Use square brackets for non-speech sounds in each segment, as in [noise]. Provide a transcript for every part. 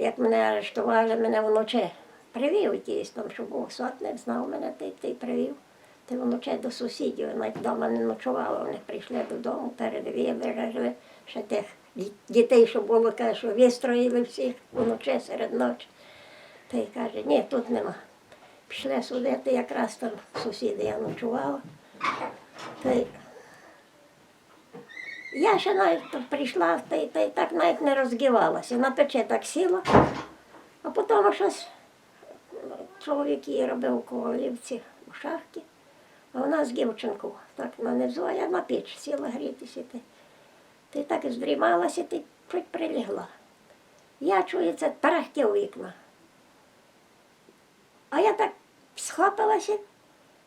як мене арештували, мене вночі привів якийсь там, що був сотник, знав мене, ти, ти привів. Ти вночі до сусідів, навіть вдома не ночувала, вони прийшли додому, передвірили ще тих дітей, що було, каже, що вистроїли всіх вночі серед ночі. Та й каже, ні, тут нема. Пішли судити, якраз там сусіди я ночувала. Та й я ще навіть прийшла, та та й так навіть не розгівалася. На печі так сіла, а потім щось чоловік її робив у ковалівці у шахті, а вона з дівчинку так нанизу, а я на піч сіла грітися. Ти, ти так здрімалася, ти чуть прилягла. Я чую, це тарахтє вікна. А я так схопилася,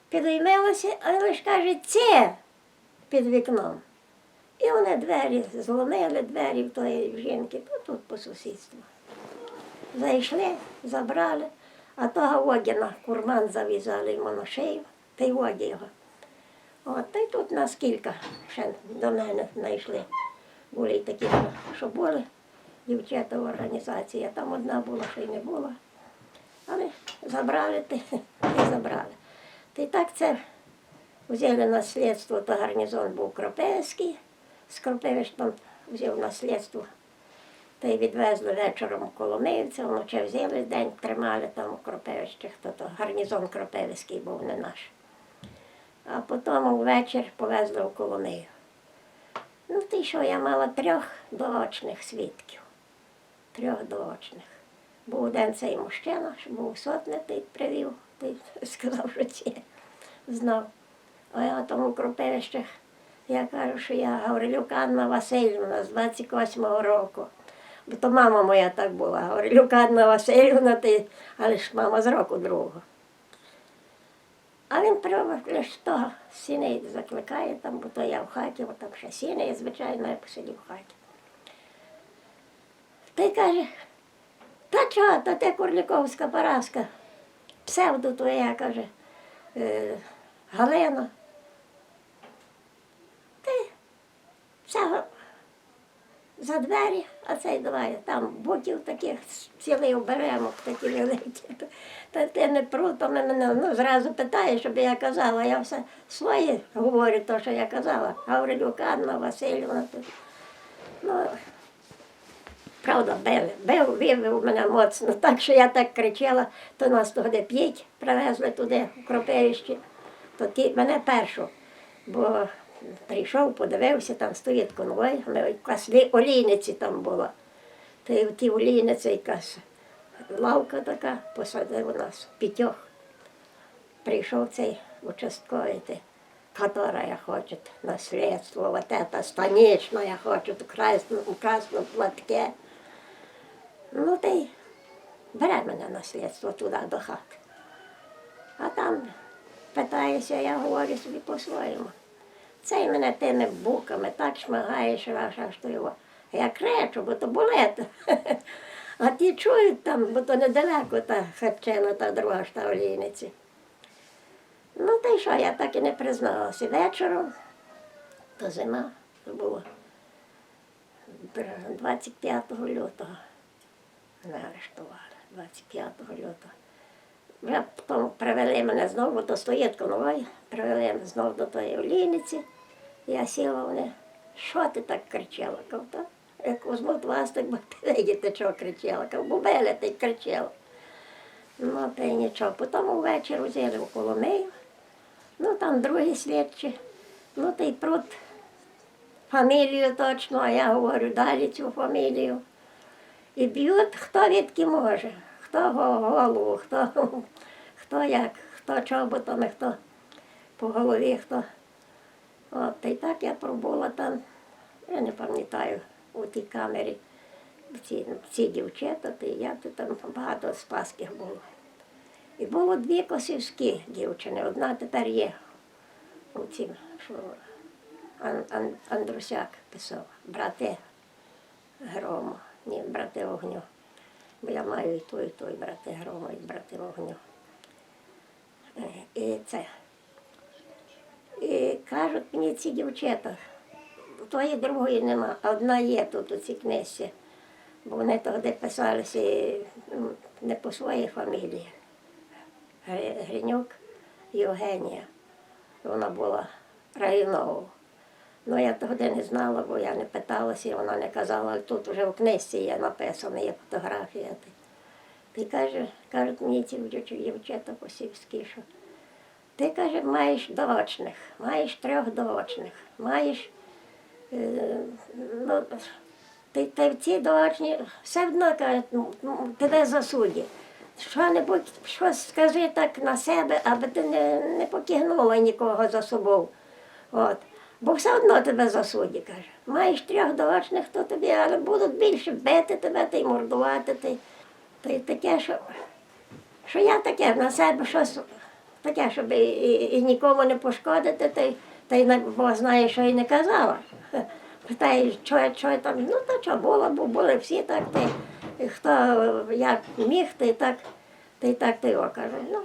підіймалася, а лише каже, це під вікном. І вони двері зломили, двері в тої жінки, ну, тут по сусідству. Зайшли, забрали, а того Огіна курман зав'язали йому на шию, та й Огі його. От, та й тут нас кілька ще до мене знайшли. Були такі, що були дівчата в організації, а там одна була, що й не була. Але забрали ти [laughs] і забрали. Та й так це взяли наслідство, то гарнізон був Кропивський, з Кропивищем взяв наслідство. Та й відвезли вечором в Коломиївця, вночі взяли день, тримали там у Кропивищах, то, то гарнізон Кропивський був не наш. А потім ввечері повезли в Коломию. Ну, ти що, я мала трьох доочних свідків. Трьох доочних. Був один цей мужчина, що був сотник, ти привів, ти [laughs] сказав, що це знав. А я тому в Кропивищах, я кажу, що я Гаврилюк Анна Васильівна з 28-го року. Бо то мама моя так була, Гаврилюк Анна Васильівна, ти, але ж мама з року другого. А він лише того сіней закликає, там, бо то я в хаті, бо там ще сіни, звичайно, я посидів в хаті. Ти каже, та чого, та ти Курліковська Параска, псевдо твоя, каже, е, Галина. Вся за двері, а цей давай, там боків таких цілий оберемок такі великі. Та ти не пруто мене ну, зразу питає, щоб я казала. Я все своє говорю, то, що я казала. Гаврилюк Анна Васильівна. Ну, правда, били, бив, вивів мене моцно, так що я так кричала, то нас туди п'ять, привезли туди, в Кропивище, то ті, мене першу, бо прийшов, подивився, там стоїть конвой, ми якась олійниці там була. Та й в тій олійниці якась лавка така, посадив нас п'ятьох. Прийшов цей участковий, ти, которая хочет наследство, вот это станичное хочет в красному, красному платке. Ну, ти й бере мене наслідство туди до хати. А там питаюся, я говорю собі по-своєму. Цей мене тими буками так шмагаєш, аж то його. Я кричу, бо то болить. [laughs] А ті чують там, бо то недалеко та харчина, та друга ж та олійниці. Ну, та й що, я так і не призналася. Вечором, то зима, то було 25 лютого. Мене арештували 25 лютого. Вже потім привели мене знову до стоїть конвой, привели мене знову до тої олійниці. Я сіла вони, що ти так кричала? Кажу, як візьмуть вас, так будете що кричала. Кажу, бо Беля ти кричала. Ну, та й нічого. Потім ввечері взяли в Коломию. Ну, там другі слідчі. Ну, та й прут фамілію точно, а я говорю далі цю фамілію. І б'ють хто відки може, хто го- голову, хто, хто як, хто чоботами, хто по голові, хто. От, та так я пробула там, я не пам'ятаю, у тій камері ці, ці дівчата, та я то там багато спаских було. І було дві косівські дівчини, одна тепер є у цім, що Ан, Ан, Андрусяк писав, брати грому, ні, брати вогню. Бо я маю і той, і той брати грому, і брати вогню. Е, І це. І кажуть мені ці дівчата, тої другої нема, а одна є тут у цій книжці. бо вони тоді писалися не по своїй фамілії. Гринюк Євгенія. Вона була районова. Ну, я тоді не знала, бо я не питалася, і вона не казала, але тут вже в книжці є написано, є фотографія. Ти каже, кажуть мені ці дівч- дівчата посівські, що ти каже, маєш дочних, маєш трьох дочних, маєш е, ну, ти, ти в ці дочні все одно каже, ну, тебе засудять. Що-небудь, щось скажи так на себе, аби ти не, не покигнула нікого за собою. От. Бо все одно тебе засудять, каже. Маєш трьох дочних, то тобі, але будуть більше бити тебе та й мордувати. Та й, та й таке, що, що я таке на себе щось таке, щоб і, і, і нікому не пошкодити, та й, та й бо знає, що й не казала. [laughs] Питає, що, що я там, ну то що було, бо були всі так, та й хто як міг, та й так, та й так ти його каже. Ну,